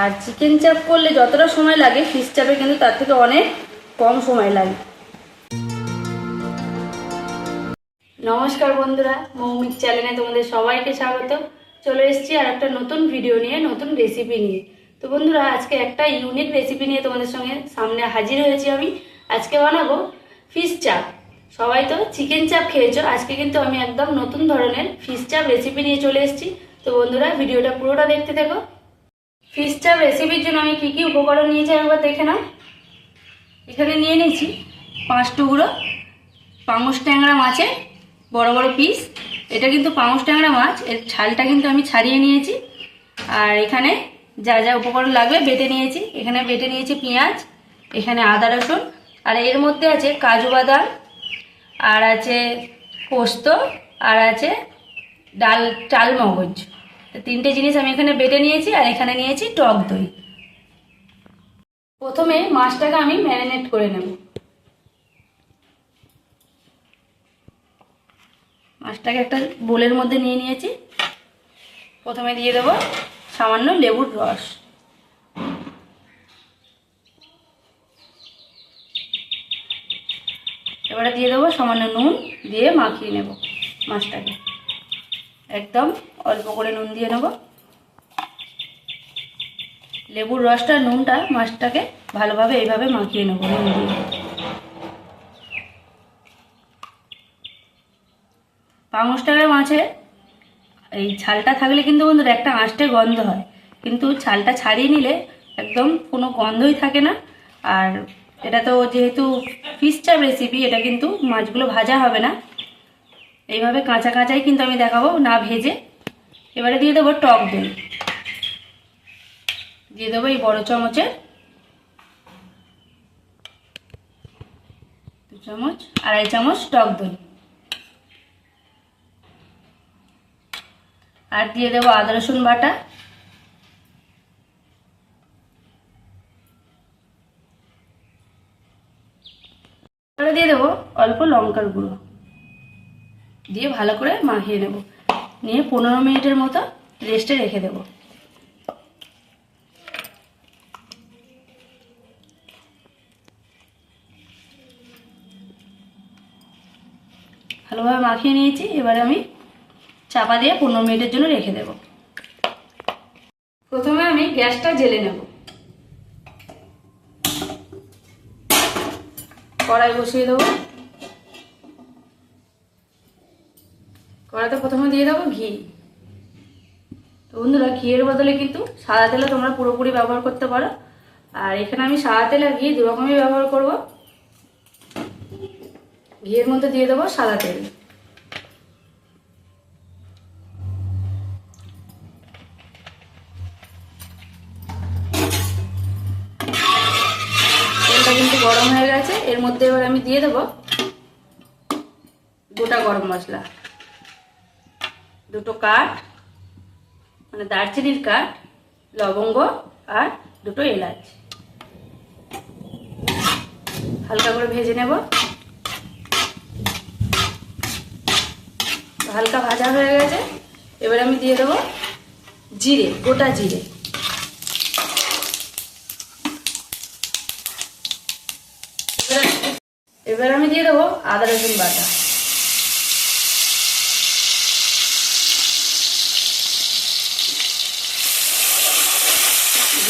আর chicken চাপ করলে যতটা সময় লাগে ফিশ চাপে কিন্তু তার থেকে অনেক কম সময় লাগে। নমস্কার বন্ধুরা, মৌমিক চ্যানেলে তোমাদের সবাইকে স্বাগত। চলে এসেছি আর একটা নতুন ভিডিও নিয়ে, নতুন রেসিপি নিয়ে। তো বন্ধুরা, আজকে একটা ইউনিক রেসিপি নিয়ে তোমাদের সঙ্গে সামনে হাজির হয়েছি আমি। আজকে বানাবো ফিশ চাপ সবাই তো চিকেন চাপ খেয়েছো, আজকে কিন্তু আমি একদম নতুন ধরনের ফিশ চাপ রেসিপি নিয়ে চলে এসেছি। তো বন্ধুরা ভিডিওটা পুরোটা দেখতে থাকো। ফিশ চাপ রেসিপির জন্য আমি কী কী উপকরণ নিয়েছি একবার দেখে নাও। এখানে নিয়ে নিয়েছি পাঁচ টুকরো পাঙস ট্যাংরা মাছের বড় বড় পিস এটা কিন্তু পাঙস ট্যাংরা মাছ, এর ছালটা কিন্তু আমি ছাড়িয়ে নিয়েছি। আর এখানে যা যা উপকরণ লাগবে বেটে নিয়েছি। এখানে বেটে নিয়েছি পেঁয়াজ, এখানে আদা রসুন। আর এর মধ্যে আছে কাজু বাদাম, আর আছে পোস্ত, আর আছে ডাল চাল মগজ। তিনটে জিনিস আমি এখানে বেটে নিয়েছি আর এখানে নিয়েছি টক দই। প্রথমে মাছটাকে আমি ম্যারিনেট করে নেব। মাছটাকে একটা বোলের মধ্যে নিয়ে নিয়েছি। প্রথমে দিয়ে দেবো সামান্য লেবুর রস। এবারে দিয়ে দেবো সামান্য নুন দিয়ে মাখিয়ে নেব মাছটাকে। একদম অল্প করে নুন দিয়ে নেব। লেবুর রসটা, নুনটা মাছটাকে ভালোভাবে এইভাবে মাখিয়ে নেব নুন দিয়ে। পাঙস টাকার মাছে এই ছালটা থাকলে কিন্তু বন্ধুরা একটা আঁশটে গন্ধ হয়, কিন্তু ছালটা ছাড়িয়ে নিলে একদম কোনো গন্ধই থাকে না। আর এটা তো যেহেতু ফিশ চাপ রেসিপি এটা কিন্তু মাছগুলো ভাজা হবে না। এইভাবে কাঁচা কাঁচাই কিন্তু আমি দেখাবো, না ভেজে। এবারে দিয়ে দেবো টক দই। দিয়ে দেবো এই বড় চামচের দু চামচ, আড়াই চামচ টক দই। আর দিয়ে দেবো আদা রসুন বাটা। দিয়ে দেবো অল্প লঙ্কার গুঁড়ো। দিয়ে ভালো করে মাখিয়ে নেব। নিয়ে পনেরো মিনিটের মতো রেস্টে রেখে দেবো। ভালোভাবে মাখিয়ে নিয়েছি, এবারে আমি চাপা দিয়ে পনেরো মিনিটের জন্য রেখে দেব। প্রথমে আমি গ্যাসটা জেলে নেব। কড়াই বসিয়ে দেবো। কড়াইতে প্রথমে দিয়ে দেবো ঘি। তো বন্ধুরা, ঘিয়ের বদলে কিন্তু সাদা তেলও তোমরা পুরোপুরি ব্যবহার করতে পারো। আর এখানে আমি সাদা তেল আর ঘি দুরকমই ব্যবহার করব। ঘিয়ের মধ্যে দিয়ে দেবো সাদা তেল। কিন্তু গরম হয়ে গেছে। এর মধ্যে এবার আমি দিয়ে দেবো গোটা গরম মশলা। দুটো কাঠ মানে দারচিনির কাঠ, লবঙ্গ আর দুটো এলাচ। হালকা করে ভেজে নেব। হালকা ভাজা হয়ে গেছে। এবার আমি দিয়ে দেবো জিরে, গোটা জিরে। এবার আমি দিয়ে দেবো আদা রসুন বাটা।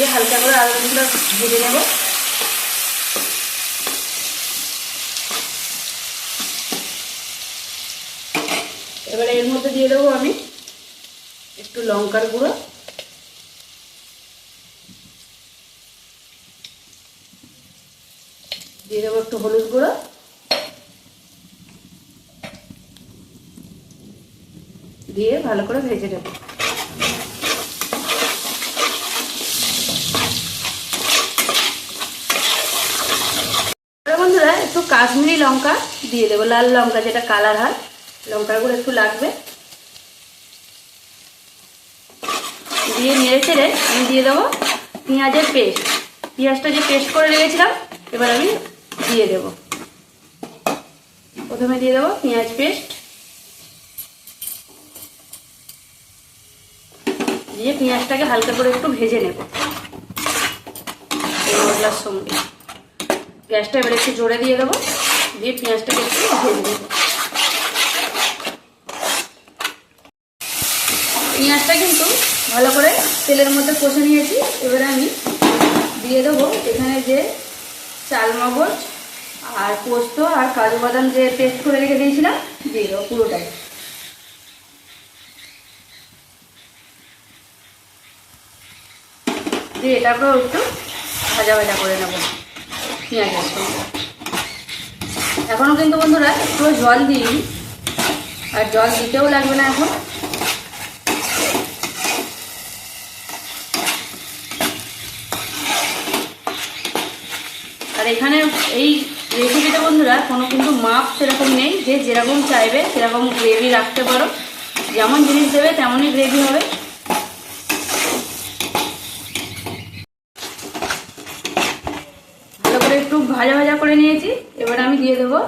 দিয়ে হালকা করে আদা রসুনটা ভেজে নেব। এবারে এর মধ্যে দিয়ে দেবো আমি একটু লঙ্কার গুঁড়ো। দিয়ে দেবো একটু হলুদ গুঁড়ো। দিয়ে ভালো করে ভেজে নেব বন্ধুরা একটু কাশ্মীরি লঙ্কা দিয়ে দেবো, লাল লঙ্কা যেটা কালার হয়। লঙ্কার গুঁড়ো একটু লাগবে। দিয়ে নেড়ে চেড়ে আমি দিয়ে দেবো পেঁয়াজের পেস্ট। পেঁয়াজটা যে পেস্ট করে রেখেছিলাম, এবার আমি দিয়ে দেব। প্রথমে দিয়ে দেবো পেঁয়াজ পেস্ট। দিয়ে পেঁয়াজটাকে হালকা করে একটু ভেজে নেব। মশলার সঙ্গে। গ্যাসটা এবার একটু জোরে দিয়ে দেবো। দিয়ে পেঁয়াজটাকে একটু ভেজে দেবো পেঁয়াজটা কিন্তু ভালো করে তেলের মধ্যে কষে নিয়েছি। এবারে আমি দিয়ে দেবো এখানে যে চাল মগজ আর পোস্ত আর কাজু বাদাম যে পেস্ট করে রেখে দিয়েছিলাম, দিয়ে দেবো পুরোটাই। দিয়ে এটাকেও একটু ভাজা ভাজা করে নেব। পেঁয়াজের সঙ্গে এখনও কিন্তু বন্ধুরা একটু জল দিই আর জল দিতেও লাগবে না এখন। আর এখানে এই রেসিপিটা বন্ধুরা কোনো কিন্তু মাপ সেরকম নেই। যে যেরকম চাইবে সেরকম গ্রেভি রাখতে পারো। যেমন জিনিস দেবে তেমনই গ্রেভি হবে ভালো করে একটু ভাজা ভাজা করে নিয়েছি। এবার আমি দিয়ে দেবো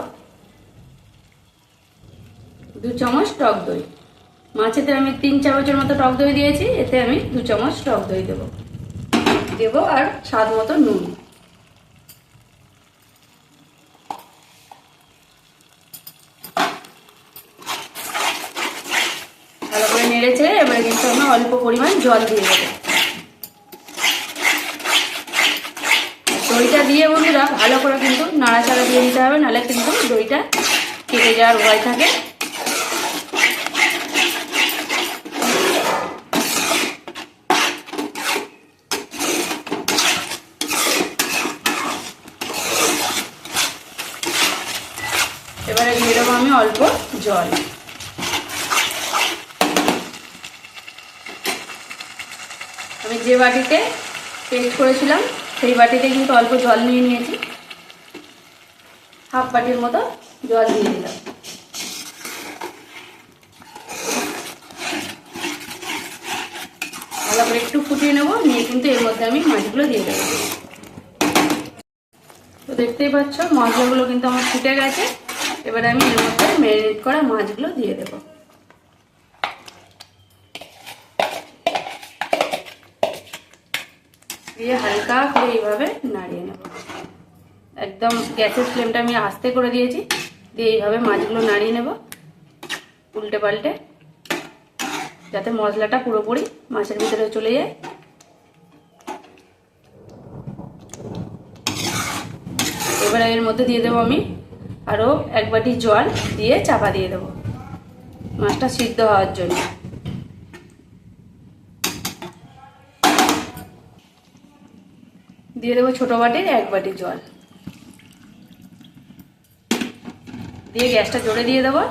দু চামচ টক দই। মাছেতে আমি তিন চামচের মতো টক দই দিয়েছি, এতে আমি দু চামচ টক দই দেবো। দেবো আর স্বাদ মতো নুন। ভালো করে নেড়েছে এবার কিন্তু আমি অল্প পরিমাণ জল দিয়ে দেবো। দইটা দিয়ে বন্ধুরা, ভালো করে কিন্তু নাড়াচাড়া দিয়ে দিতে হবে, নাহলে কিন্তু দইটা কেটে যাওয়ার ভয় থাকে। এবারে দিয়ে দেবো আমি অল্প জল। আমি যে বাটিতে পেস্ট করেছিলাম সেই বাটিতে কিন্তু অল্প জল নিয়ে নিয়েছি। হাফ বাটির মতো জল দিয়ে দিলাম। ভালো একটু ফুটিয়ে নেব, নিয়ে কিন্তু এর মধ্যে আমি মাছগুলো দিয়ে দেবো। তো দেখতেই পাচ্ছ, মশলাগুলো কিন্তু আমার ফুটে গেছে। এবারে আমি এর মধ্যে ম্যারিনেট করা মাছগুলো দিয়ে দেবো। দিয়ে হালকা করে এইভাবে নাড়িয়ে নেব। একদম গ্যাসের ফ্লেমটা আমি আস্তে করে দিয়েছি, দিয়ে এইভাবে মাছগুলো নাড়িয়ে নেব উল্টে পাল্টে, যাতে মশলাটা পুরোপুরি মাছের ভিতরে চলে যায়। এবারে এর মধ্যে দিয়ে দেবো আমি আরও এক বাটি জল দিয়ে চাপা দিয়ে দেবো। মাছটা সিদ্ধ হওয়ার জন্য। দিয়ে দেবো ছোটো বাটির এক বাটি জল। দিয়ে গ্যাসটা জোরে দিয়ে দেবো।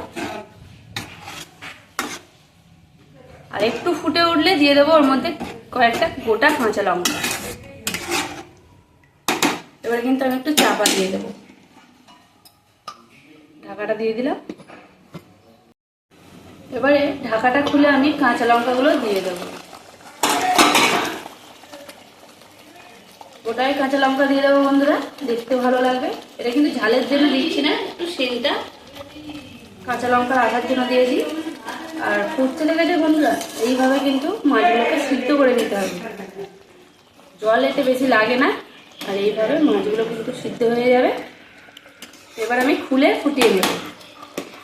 আর একটু ফুটে উঠলে দিয়ে দেবো ওর মধ্যে কয়েকটা গোটা কাঁচা লঙ্কা। এবারে কিন্তু আমি একটু চাপা দিয়ে দেবো। ঢাকাটা দিয়ে দিলাম। এবারে ঢাকাটা খুলে আমি কাঁচা লঙ্কাগুলো দিয়ে দেবো। গোটাই কাঁচা লঙ্কা দিয়ে দেবো বন্ধুরা, দেখতে ভালো লাগবে। এটা কিন্তু ঝালের জন্য দিচ্ছি না, একটু সেনটা কাঁচা লঙ্কা আসার জন্য দিয়েছি আর ফুটতে লেগেছে বন্ধুরা, এইভাবে কিন্তু মাছগুলোকে সিদ্ধ করে নিতে হবে। জল এতে বেশি লাগে না, আর এইভাবে মাছগুলো কিন্তু সিদ্ধ হয়ে যাবে। এবার আমি খুলে ফুটিয়ে নেব।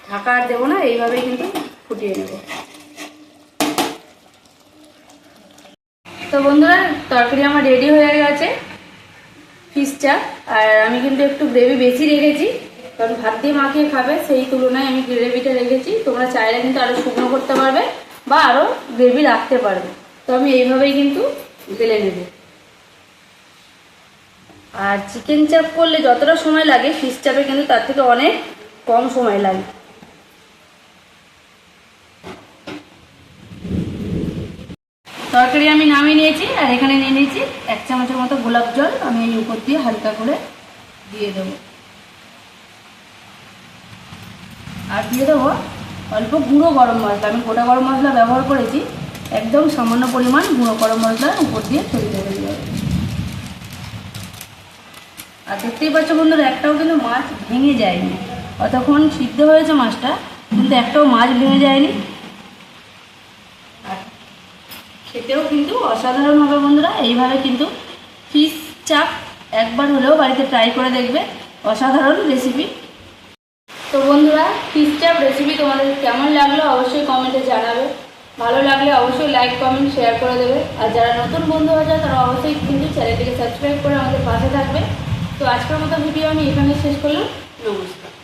ঢাকা আর দেবো না, এইভাবেই কিন্তু ফুটিয়ে নেব। তো বন্ধুরা, তরকারি আমার রেডি হয়ে গেছে। চাপ আর আমি কিন্তু একটু গ্রেভি বেশি রেখেছি, কারণ ভাত দিয়ে মাখিয়ে খাবে সেই তুলনায় আমি গ্রেভিটা রেখেছি। তোমরা চাইলে কিন্তু আরও শুকনো করতে পারবে বা আরও গ্রেভি রাখতে পারবে। তো আমি এইভাবেই কিন্তু গেলে নেব। আর চিকেন চাপ করলে যতটা সময় লাগে ফিশ চাপে কিন্তু তার থেকে অনেক কম সময় লাগে। তরকারি আমি নামিয়ে নিয়েছি, আর এখানে নিয়ে নিয়েছি এক চামচের মতো গোলাপ জল। আমি এই উপর দিয়ে হালকা করে দিয়ে দেবো। আর দিয়ে দেবো অল্প গুঁড়ো গরম মশলা। আমি গোটা গরম মশলা ব্যবহার করেছি, একদম সামান্য পরিমাণ গুঁড়ো গরম মশলা উপর দিয়ে ছড়িয়ে দেবে। দিয়ে আর দেখতেই পাচ্ছ বন্ধুরা, একটাও কিন্তু মাছ ভেঙে যায়নি। অতক্ষণ সিদ্ধ হয়েছে মাছটা, কিন্তু একটাও মাছ ভেঙে যায়নি আর খেতেও কিন্তু অসাধারণ হবে বন্ধুরা, এইভাবে কিন্তু ফিশ চাপ একবার হলেও বাড়িতে ট্রাই করে দেখবে, অসাধারণ রেসিপি তো বন্ধুরা ফিশ চাপ রেসিপি তোমাদের কেমন লাগল অবশ্যই কমেন্টে জানাবে। ভালো লাগলে অবশ্যই লাইক কমেন্ট শেয়ার করে দেবে। আর যারা নতুন বন্ধু হয়ে যায় তারা অবশ্যই কিন্তু চ্যানেলটিকে সাবস্ক্রাইব করে আমাদের পাশে থাকবে। তো আজকের মতো ভিডিও আমি এখানে শেষ করলাম। নমস্কার।